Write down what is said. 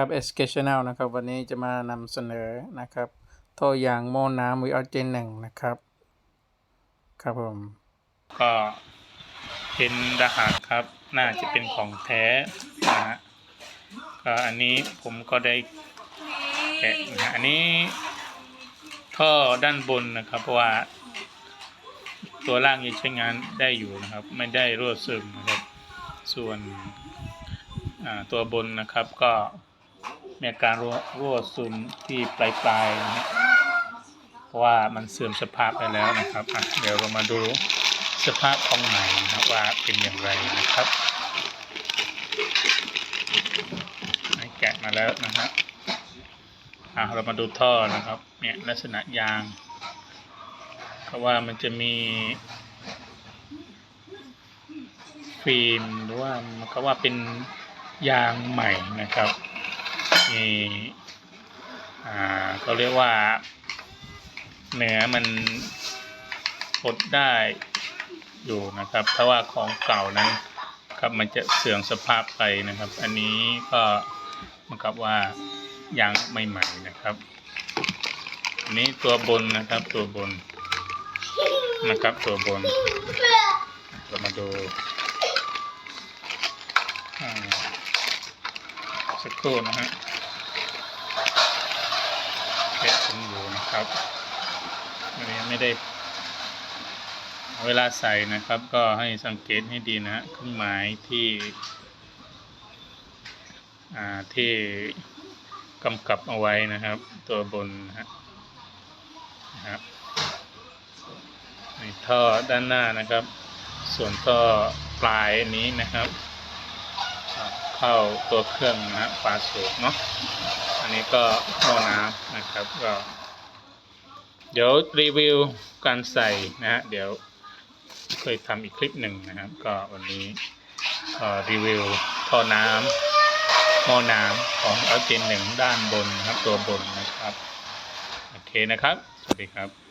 ครับ SK Channel นะครับวันนี้จะมานำเสนอนะครับท่อย่างโม่น้ำวิออเจนหนึ่งนะครับ ครับผม ก็เป็นรหัสครับ น่าจะเป็นของแท้นะฮะก็อันนี้ผมก็ได้แกะนะฮะอันนี้ท่อด้านบนนะครับ เพราะว่า ตัวล่างยังใช้งานได้อยู่นะครับ ไม่ได้รั่วซึมนะครับ ส่วนตัวบนนะครับก็ มีอาการรั่วรั่วซึมที่ปลายปลายๆนะฮะเพราะว่ามันเสื่อมสภาพไปแล้วนะครับอะเดี๋ยวเรามาดูสภาพของใหม่นะครับว่าเป็นอย่างไรนะครับให้แกะมาแล้วนะฮะอะเรามาดูท่อนะครับเนี่ยลักษณะยางก็ว่ามันจะมีฟิล์มหรือว่ามันก็ว่าเป็นยางใหม่นะครับ มีอ่าเขาเรียกว่า เนื้อมันอดได้อยู่นะครับ เพราะว่าของเก่านั้นครับมันจะเสื่อมสภาพไปนะครับ อันนี้ก็มันกับว่ายางใหม่ๆนะครับ อันนี้ตัวบนนะครับตัวบนนะครับตัวบน เรามาดูอ่าสักครู่นะฮะ เก็บผมอยู่นะครับอันนี้ไม่ได้เวลาใส่นะครับก็ให้สังเกตให้ดีนะฮะเครื่องหมายที่อ่าที่กำกับเอาไว้นะครับ ตัวบนนะฮะนะครับในท่อด้านหน้านะครับ ส่วนท่อปลายนี้นะครับ เข้าตัวเครื่องนะฮะฝาสูบเนาะ อันนี้ก็หม้อน้ำนะครับก็เดี๋ยวรีวิวการใส่นะฮะเดี๋ยวเคยทำอีกคลิปหนึ่งนะครับก็วันนี้รีวิวท่อน้ำหม้อน้ำของเอาเจนหนึ่งด้านบนนะครับตัวบนนะครับ โอเคนะครับ สวัสดีครับ